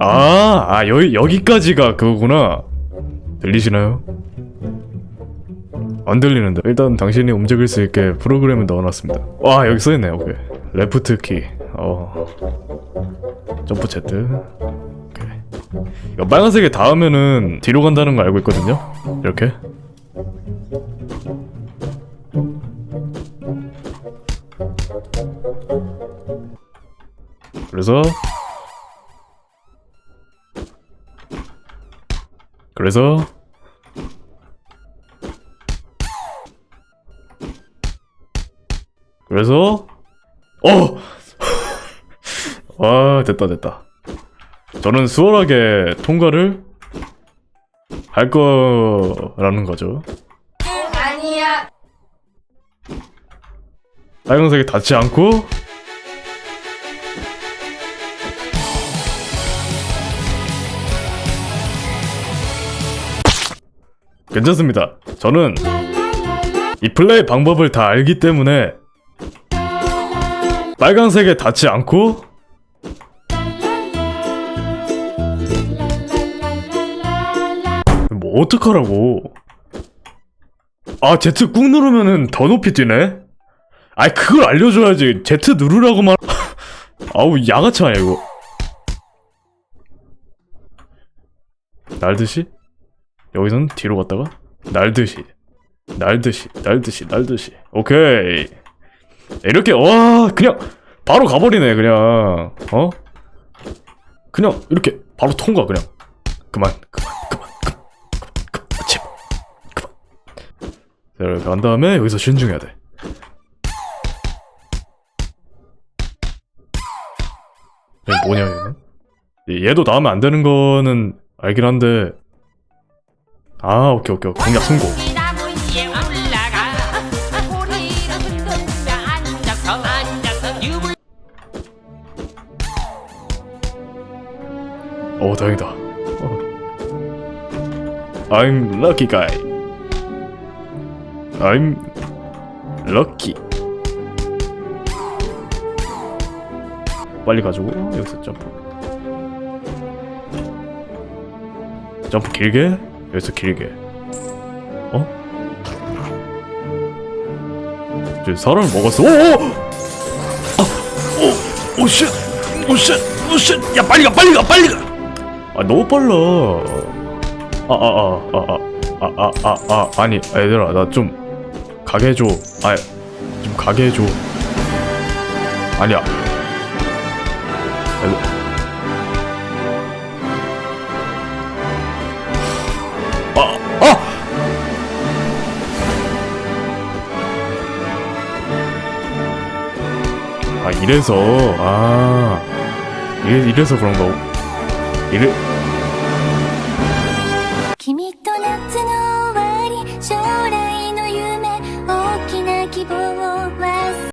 아, 아 여기 여기까지가 그거구나. 들리시나요? 안 들리는데 일단 당신이 움직일 수 있게 프로그램을 넣어놨습니다. 와 여기 써있네. 오케이. 레프트 키. 어. 점프. 오케이. 이거 빨간색에 닿으면은 뒤로 간다는 거 알고 있거든요. 이렇게. 그래서 그래서 그래서 어! 와 됐다 됐다 저는 수월하게 통과를 할 거라는 거죠 아니야. 빨간색에 닿지 않고 괜찮습니다. 저는 이 플레이 방법을 다 알기 때문에 빨간색에 닿지 않고 뭐 어떡하라고. 아 Z 꾹 누르면은 더 높이 뛰네? 아이 그걸 알려줘야지. Z 누르라고 말 아우 아니야 이거. 날듯이 여기선 뒤로 갔다가 날듯이 날듯이 날듯이 날듯이. 오케이. 이렇게 와 그냥 바로 가버리네 그냥. 어? 그냥 이렇게 바로 통과 그냥. 그만 그만 그만 그만 그만 그만 제발 그만. 자, 이렇게 간 다음에 여기서 신중해야 돼. 뭐냐 얘는? 얘- 얘도 나오면 안 되는 거는 알긴 한데 아 오케이 오케이 오케이. 공략 성공. 오 다행이다. 어. I'm lucky guy. I'm lucky. 빨리 가지고 여기서 점프. 점프 길게 여기서 길게 어? 저 사람을 먹었어 오오 아, 오 오쉣 오쉣 오쉣 야 빨리 가 빨리 가 빨리 가 아 너무 빨라. 아아아아아아아아 아니 얘들아 나 좀 가게 해줘. 아좀 가게 해줘. 아니야. 아이고. 이래서 아 이래, 서 그런 거. 이래.